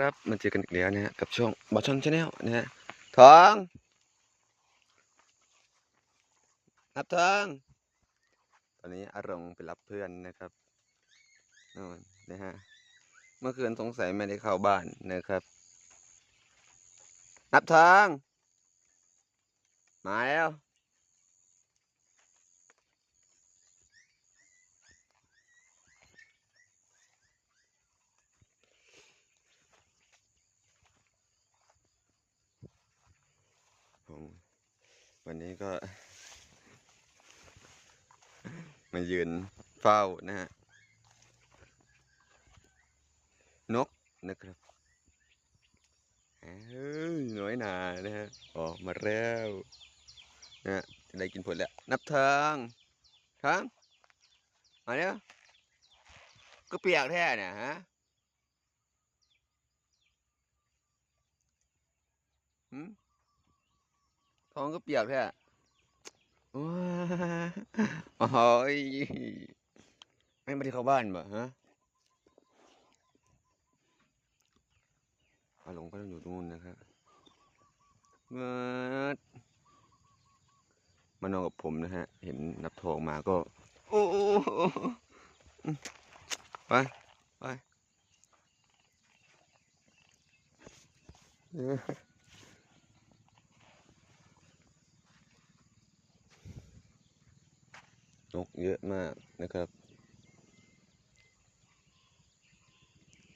ครับมาเจอกันอีกแล้วนะฮะกับช่องบอชอนชาแนลนะฮะทองนับทองตอนนี้อารมณ์ไปรับเพื่อนนะครับนู่นนะฮะเมื่อคืนสงสัยไม่ได้เข้าบ้านนะครับ นับทองมาแล้ว ผม วันนี้ก็ มายืนเฝ้านะฮะ นกนะครับเอ้ยน้อยหนานะฮะ ออกมาแล้วนะฮะจะได้กินผลแล้ว นับทางทางมาเนี่ยก็เปียกแท้เนี่ยฮะหืม ท้องก็เปียกแท้โอ้ยไม่มาที่เข้าบ้านบ่ฮะอาหลงก็ต้องอยู่ตรงนู้นนะครับเมื่อมานอนกับผมนะฮะ เห็นนับทองมาก็ โอ้ไปไปเออ นกเยอะมากนะครับ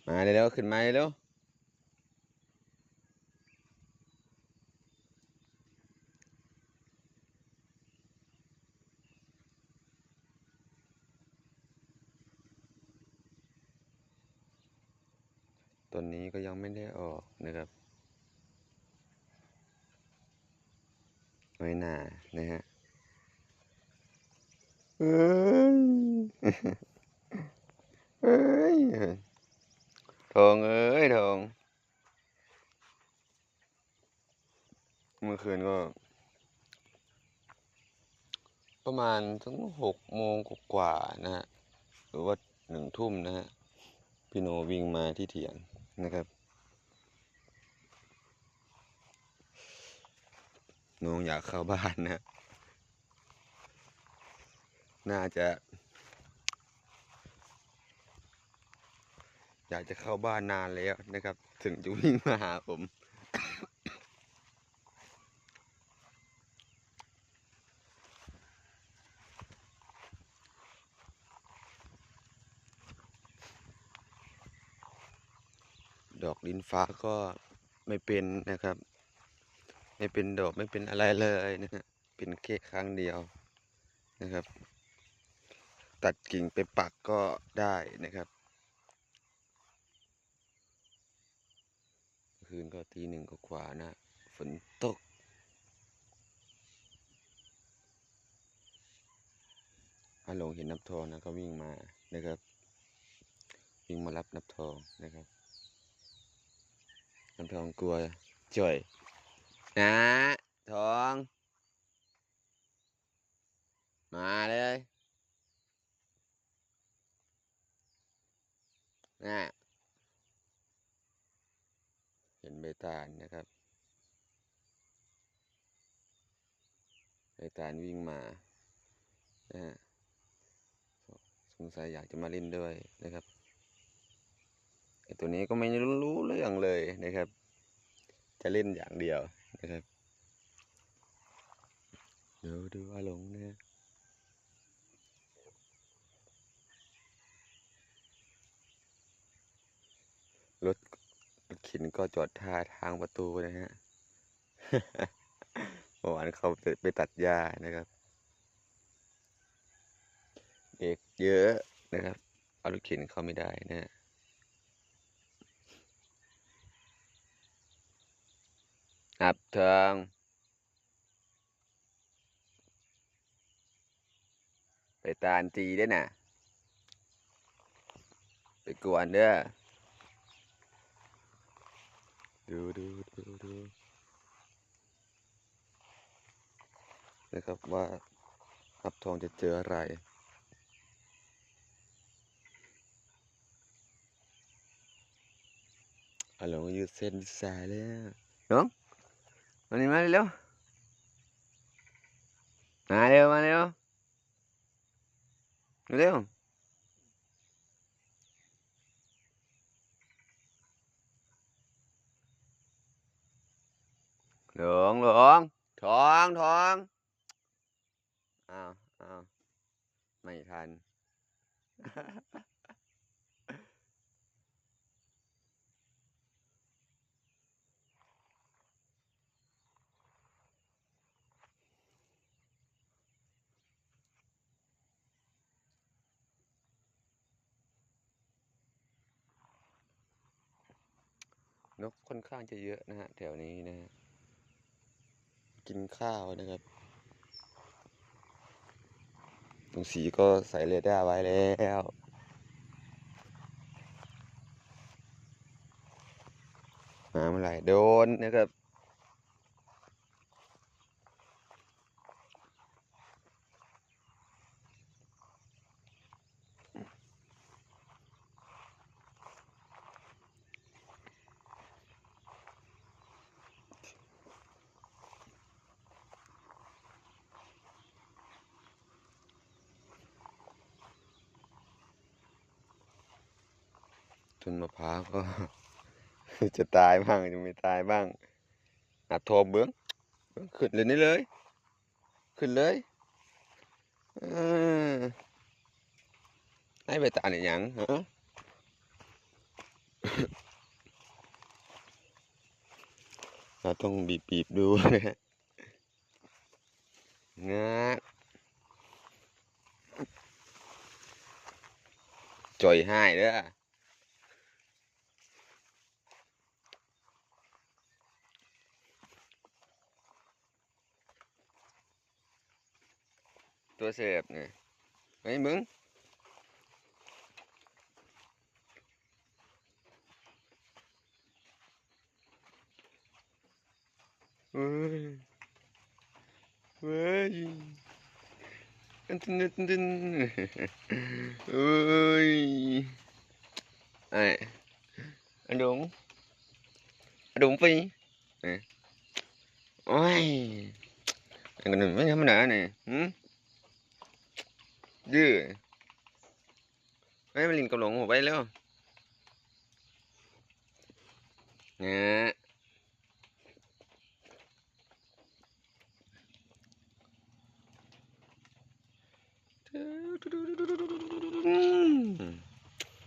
มาเร็วๆขึ้นมาเร็วต้นนี้ก็ยังไม่ได้ออกนะครับน้อยหนานะฮะ เฮ้ยเฮ้ยทองเอ้ยทองเมื่อคืนก็ ประมาณถึงหกโมงกว่านะฮะหรือว่าหนึ่งทุ่มนะฮะพี่โนวิ่งมาที่เถียงนะครับน้องอยากเข้าบ้านนะ น่าจะ อยากจะเข้าบ้านนานแล้วนะครับ ถึงจะวิ่งมาหาผมดอกลิ้นฟ้าก็ไม่เป็นนะครับ ไม่เป็นดอกไม่เป็นอะไรเลยนะฮะเป็นแค่ครั้งเดียวนะครับ ตัดกิ่งไปปักก็ได้นะครับ คืนก็ตีหนึ่งก็กว่านะ ฝนตกฮัลโหลเห็นนับทองนะก็วิ่งมานะครับ วิ่งมารับนับทองนะครับนับทองกลัวจ่อยนะทอง มาเลยน่ะเห็นใบ ตาลนะครับใบตาลวิ่งมานะฮะสงสัยอยากจะมาเล่นด้วยนะครับไอตัวนี้ก็ไม่รู้รู้เรื่องเลยนะครับ จะเล่นอย่างเดียวนะครับเดี๋ยวดูอาหลงนะฮะ รถ รถเข็นก็จอดท่าทางประตูนะฮะเมื่อวานเขาไปตัดหญ้านะครับ เด็กเยอะนะครับเอารถเข็นเข้าไม่ได้นะฮะอับทองไปตาลจีได้วยนะไปกวนเด้อ ดูดูดูดูนะครับว่าอับทองจะเจออะไรออาลงยืดเส้นยืดสายแล้วน้องมานี่มาเร็วมาเร็วมาเร็วเร็ว หลงหลงทองทองอ้าวอ้าวไม่ทัน นกค่อนข้างจะเยอะนะฮะ แถวนี้นะฮะ กินข้าวนะครับตรงสีก็ใส่เรดาร์ไว้แล้วมาเมื่อไหร่โดนนะครับ ต้นมะพร้าวก็ จะตายบ้างจะไม่ตายบ้างอัดทมเบื้อเบื้องขึ้นเลยนี่เลย ขึ้นเลยอให้ไปตาเนี่ยยังฮะเราต้องบีบบีบๆดูนะฮะงาจ่อยให้เด้อ ตัวเสพเนี่ยไอ้ยมึงเฮ้ยเฮ้ยอันตึนตึนตึนเฮ้ยไอ้อันดงอันดงปีเนี่ยโอ้ยอันนั้นไม่ธรรมดาเนี่ยหืม ดื้อไอ้ยมันลินกับหลงหัวไปแล้วเนี่ย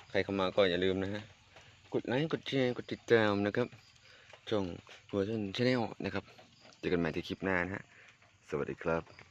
ใครเข้ามาก็อย่าลืมนะฮะ กดไลค์ กดแชร์ กดติดตามนะครับช่องเวชนชาแนลนะครับ เจอกันใหม่ที่คลิปหน้านะฮะ สวัสดีครับ